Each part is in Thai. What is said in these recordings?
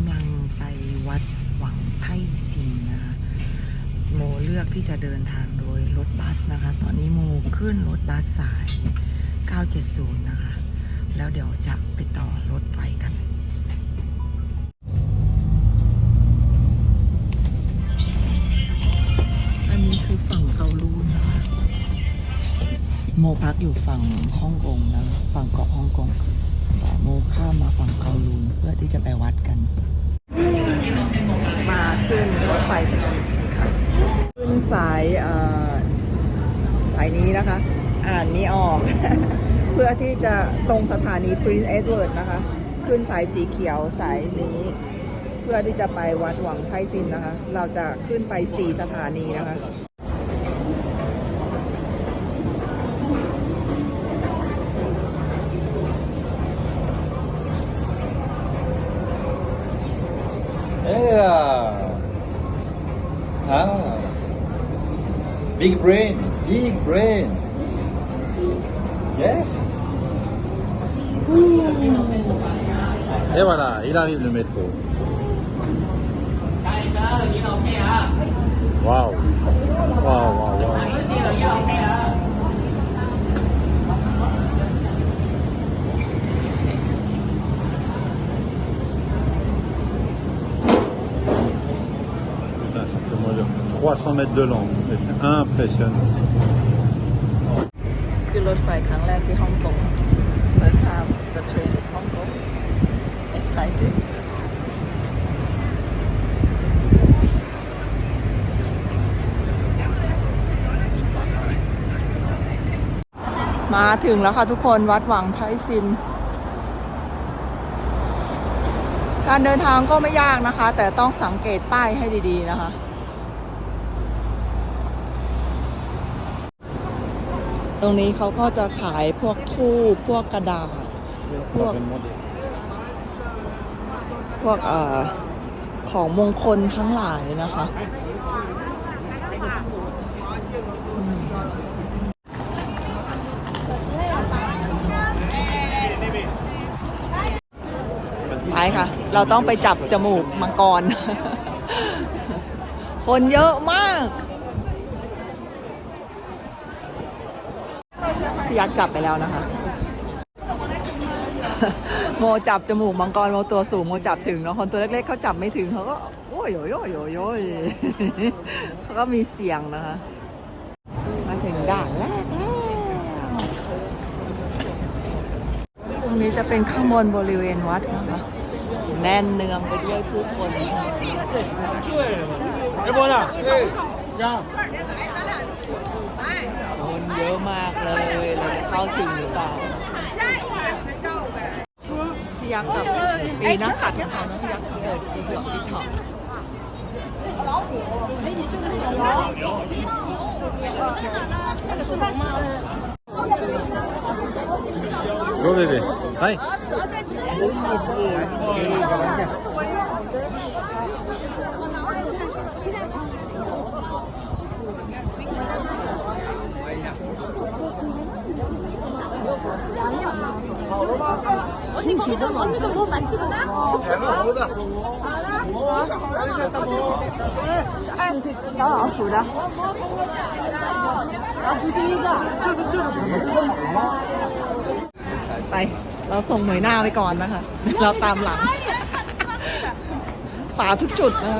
กำลังไปวัดหวังไท่ซินนะคะโมเลือกที่จะเดินทางโดยรถบัสนะคะ ตอนนี้โมขึ้นรถบัสสาย 970 นะคะ แล้วเดี๋ยวจะไปต่อรถไฟกันอันนี้คือฝั่งเกาลูนนะคะโมพักอยู่ฝั่งฮ่องกงนะ ฝั่งเกาะฮ่องกงแต่โมข้ามมาฝั่งเกาลูนเพื่อที่จะไปวัดกัน มาขึ้นรถไฟกันค่ะ ขึ้นสายเอ่อสายนี้นะคะ อ่านนี้ออก เพื่อที่จะตรงสถานี Prince Edward นะคะ ขึ้นสายสีเขียวสายนี้ เพื่อที่จะไปวัดหวังไทซินนะคะ เราจะขึ้นไป 4 สถานีนะคะ Big brain. Big brain. Yes? Et voilà, il arrive le métro. 300 mètres de long, mais c'est impressionnant. ขึ้นรถไฟครั้งแรกที่ฮ่องกง First time the train in Hong Kong excited มาถึงแล้วค่ะทุกคนวัดหวังไทซิน การเดินทางก็ไม่ยากนะคะ แต่ต้องสังเกตป้ายให้ดีๆนะคะ ตรงนี้เขาก็จะขายพวกทูบพวกกระดาษ พวก พวกเอ่อของมงคลทั้งหลายนะคะอืมไปค่ะ เราต้องไปจับจมูกมังกร คนเยอะมาก ยักษ์จับไปแล้วนะคะ โมจับจมูกมังกรโมตัวสูงโมจับถึงแล้วคนตัวเล็กๆเขาจับไม่ถึงเขาก็โอ้ยโยโอ้ยโอ้ยโอ้ยเขาก็มีเสียงนะคะ มาถึงด่านแรกแล้วตรงนี้จะเป็นข้างบนบริเวณวัดนะคะแน่นเนืองไปด้วยผู้คนคนเย อะมากเลยเราจะเข้าถึงหรือเปล่าพี่ยักษ์กับปีนักขัดนะคะน้องพี่ยักษ์เกิดที่เกิดที่ช็อ ป Go bébé. Hi. ไปเราส่งหน่วยหน้าไปก่อนนะคะ เราตามหลังป่าทุกจุดนะ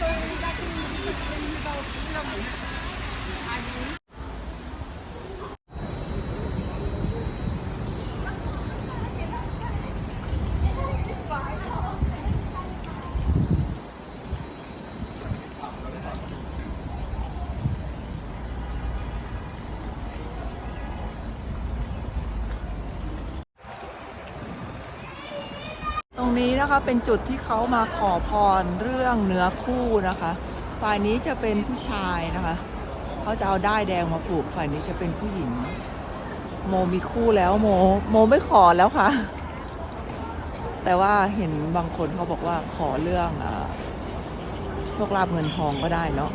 Thank you. นะคะเป็นจุดที่เขามาขอพรเรื่องเนื้อคู่นะคะฝ่ายนี้จะเป็นผู้ชายนะคะเขาจะเอาด้ายแดงมาผูกฝ่ายนี้จะเป็นผู้หญิง โมมีคู่แล้วโม โมไม่ขอแล้วค่ะ แต่ว่าเห็นบางคนเขาบอกว่าขอเรื่องอโชคลาภเงินทองก็ได้เนาะ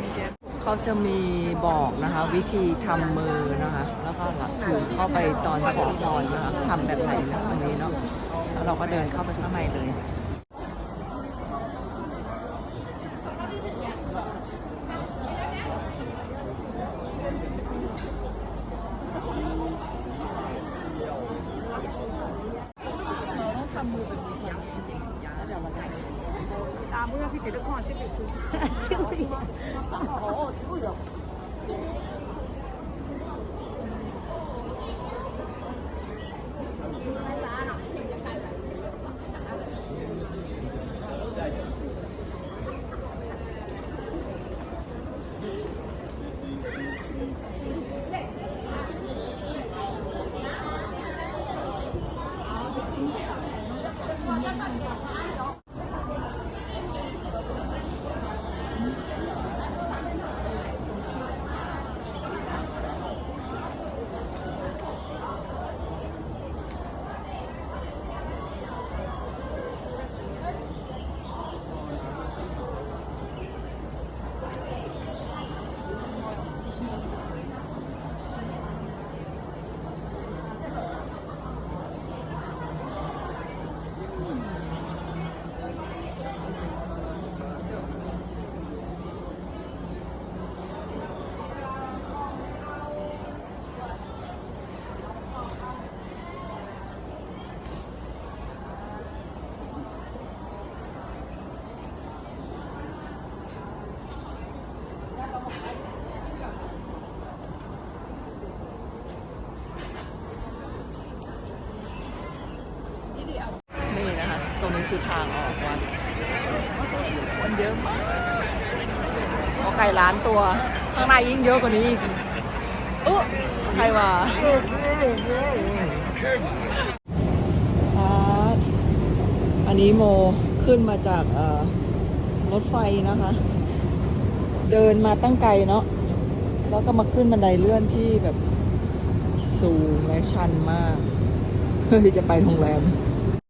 เขาจะมีบอกนะคะวิธีทำมือนะคะ แล้วก็หลักคือเข้าไปตอนขอพรนะคะทำแบบไหนนะตรงนี้เนาะ แล้วเราก็เดินเข้าไปข้างในเลยนี่นะันคือทางออกวัดคนเยอะมากพอไก่ล้านตัว ข้างในยิ่งเยอะกว่านี้อีกอุ๊ใครวะอันนี้โมขึ้นมาจากรถไฟนะคะ เดินมาตั้งไกลเนาะแล้วก็มาขึ้นบันไดเลื่อนที่แบบสูงและชันมาก เพื่อที่จะไปโรงแรม